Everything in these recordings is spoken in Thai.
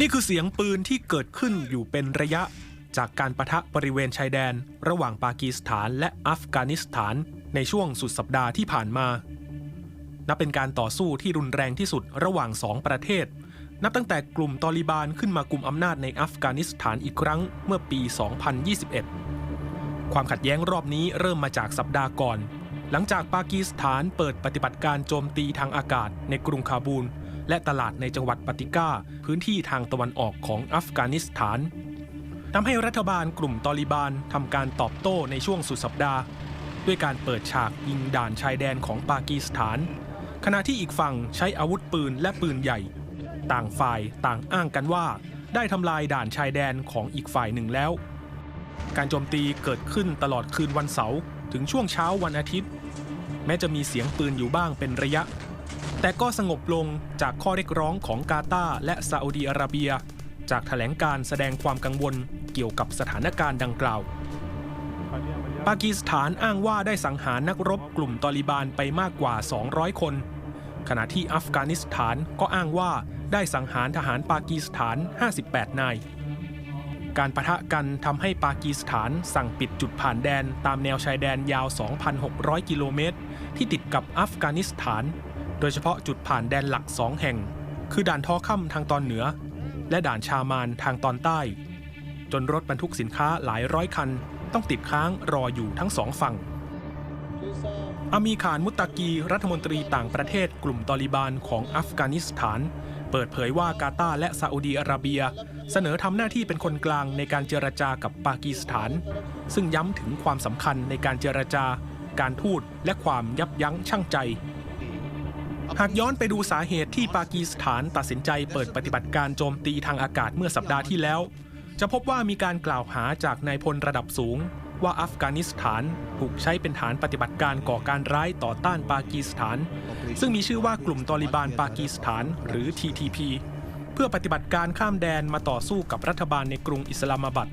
นี่คือเสียงปืนที่เกิดขึ้นอยู่เป็นระยะ จากการประทะบริเวณชายแดน ระหว่างปากีสถานและอัฟกานิสถาน ในช่วงสุดสัปดาห์ที่ผ่านมา นับเป็นการต่อสู้ที่รุนแรงที่สุดระหว่างสองประเทศ นับตั้งแต่กลุ่มตอลิบานขึ้นมากลุ่มอำนาจในอัฟกานิสถานอีกครั้งเมื่อปี 2021 ความขัดแย้งรอบนี้เริ่มมาจากสัปดาห์ก่อน หลังจากปากีสถานเปิดปฏิบัติการโจมตีทางอากาศในกรุงคาบูล และตลาดในจังหวัดปาติก้า พื้นที่ทางตะวันออกของอัฟกานิสถานทำให้รัฐบาลกลุ่มตอลิบานทำการตอบโต้ในช่วงสุดสัปดาห์ ด้วยการเปิดฉากยิงด่านชายแดนของปากีสถาน ขณะที่อีกฝั่งใช้อาวุธปืนและปืนใหญ่ ต่างฝ่ายต่างอ้างกันว่า ได้ทำลายด่านชายแดนของอีกฝ่ายหนึ่งแล้ว การโจมตีเกิดขึ้นตลอดคืนวันเสาร์ถึงช่วงเช้าวันอาทิตย์ แม้จะมีเสียงปืนอยู่บ้างเป็นระยะ แต่ก็สงบลงจากข้อเรียกร้องของกาตาร์และซาอุดีอาระเบีย จากแถลงการแสดงความกังวลเกี่ยวกับสถานการณ์ดังกล่าว ปากีสถานอ้างว่าได้สังหารนักรบกลุ่มตอลิบานไปมากกว่า 200 คน ขณะที่อัฟกานิสถานก็อ้างว่าได้สังหารทหารปากีสถาน 58 นาย การประทะกันทำให้ปากีสถานสั่งปิดจุดผ่านแดนตามแนวชายแดนยาว 2,600 กิโลเมตรที่ติดกับอัฟกานิสถาน โดยเฉพาะจุดผ่านแดนหลักสองแห่ง คือด่านทอค่ำทางตอนเหนือ และด่านชามานทางตอนใต้ จนรถบรรทุกสินค้าหลายร้อยคันต้องติดค้างรออยู่ทั้งสองฝั่ง อามีขานมุตตะกีรัฐมนตรีต่างประเทศกลุ่มตอลิบานของอัฟกานิสถาน เปิดเผยว่ากาตาร์และซาอุดีอาระเบีย เสนอทำหน้าที่เป็นคนกลางในการเจรจากับปากีสถาน ซึ่งย้ำถึงความสำคัญในการเจรจาการทูตและความยับยั้งชั่งใจ หากย้อนไปดูสาเหตุที่ปากีสถานตัดสินใจเปิดปฏิบัติการโจมตีทางอากาศเมื่อสัปดาห์ที่แล้ว จะพบว่ามีการกล่าวหาจากนายพลระดับสูง ว่าอัฟกานิสถานถูกใช้เป็นฐานปฏิบัติการก่อการร้ายต่อต้านปากีสถาน ซึ่งมีชื่อว่ากลุ่มตอลิบานปากีสถานหรือ TTP เพื่อปฏิบัติการข้ามแดนมาต่อสู้กับรัฐบาลในกรุงอิสลามาบัด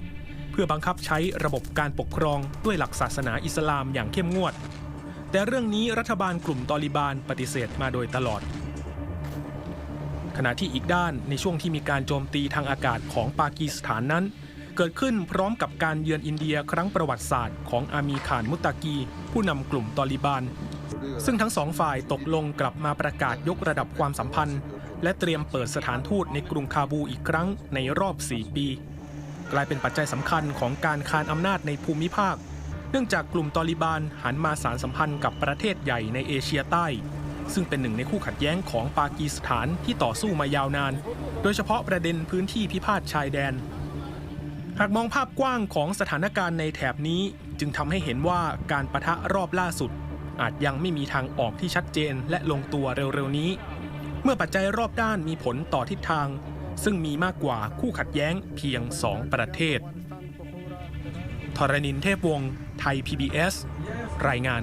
เพื่อบังคับใช้ระบบการปกครองด้วยหลักศาสนาอิสลามอย่างเข้มงวด แต่เรื่องนี้รัฐบาลกลุ่มตอลิบานปฏิเสธมาโดยตลอด ขณะที่อีกด้านในช่วงที่มีการโจมตีทางอากาศของปากีสถานนั้น เกิดขึ้นพร้อมกับการเยือนอินเดียครั้งประวัติศาสตร์ของอามีขานมุตตากี ผู้นำกลุ่มตอลิบาน ซึ่งทั้งสองฝ่ายตกลงกลับมาประกาศยกระดับความสัมพันธ์ และเตรียมเปิดสถานทูตในกรุงคาบูอีกครั้งในรอบ 4 ปี กลายเป็นปัจจัยสำคัญของการคานอำนาจในภูมิภาค เนื่องจากกลุ่มตอลิบานหันมาสารสัมพันธ์กับประเทศใหญ่ในเอเชียใต้ ซึ่งเป็นหนึ่งในคู่ขัดแย้งของปากีสถานที่ต่อสู้มายาวนาน โดยเฉพาะประเด็นพื้นที่พิพาทชายแดน หากมองภาพกว้างของสถานการณ์ในแถบนี้จึงทำให้เห็นว่าการประทะรอบล่าสุด อาจยังไม่มีทางออกที่ชัดเจนและลงตัวเร็วๆนี้ เมื่อปัจจัยรอบด้านมีผลต่อทิศทาง ซึ่งมีมากกว่าคู่ขัดแย้งเพียงสองประเทศทรณินเทพวงศ์ ไทย PBS รายงาน